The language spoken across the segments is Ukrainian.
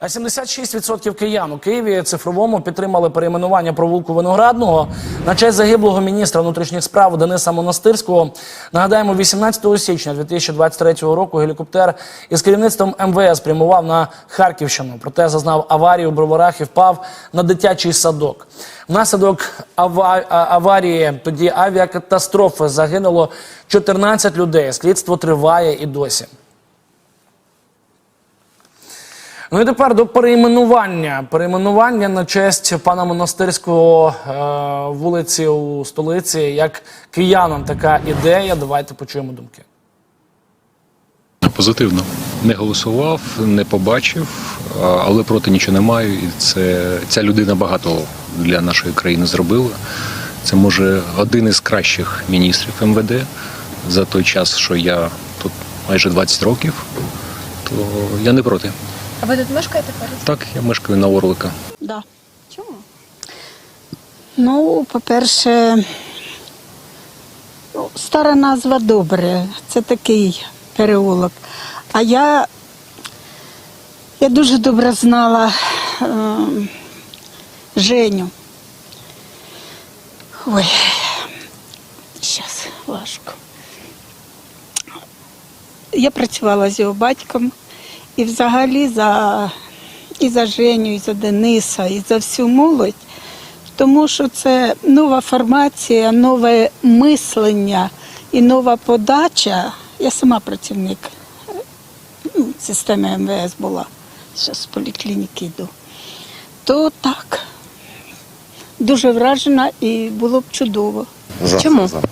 А 76% киян у Києві цифровому підтримали перейменування провулку Виноградного на честь загиблого міністра внутрішніх справ Дениса Монастирського. Нагадаємо, 18 січня 2023 року гелікоптер із керівництвом МВС прямував на Харківщину. Проте зазнав аварію у броварах і впав на дитячий садок. Внаслідок ава- аварії тоді авіакатастрофи загинуло 14 людей. Слідство триває і досі. Ну і тепер до перейменування. Перейменування на честь пана монастирського е, вулиці у столиці. Як киянам така ідея. Давайте почуємо думки. Позитивно. Не голосував, не побачив, але проти нічого не маю. І це ця людина багато для нашої країни зробила. Це може один із кращих міністрів МВД за той час, що я тут майже 20 років. То я не проти. А ви тут мешкаєте поряд? Так, я мешкаю на Орлика. Да. Чому? Ну, по-перше, ну, стара назва добре. Це такий переулок. А я, я дуже добре знала е, Женю. Ой, зараз важко. Я працювала з його батьком і взагалі за, і за Женю, і за Дениса, і за всю молодь. Тому що це нова формація, нове мислення і нова подача. Я сама працівник ну, системи МВС була, зараз з поліклініки йду. То так, дуже вражена і було б чудово. За, Чому? За.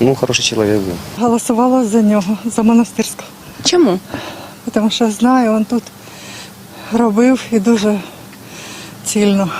Ну, хороший чоловік був. Голосувала за нього, за монастирського. Чому? Тому що знаю, він тут робив і дуже цільно.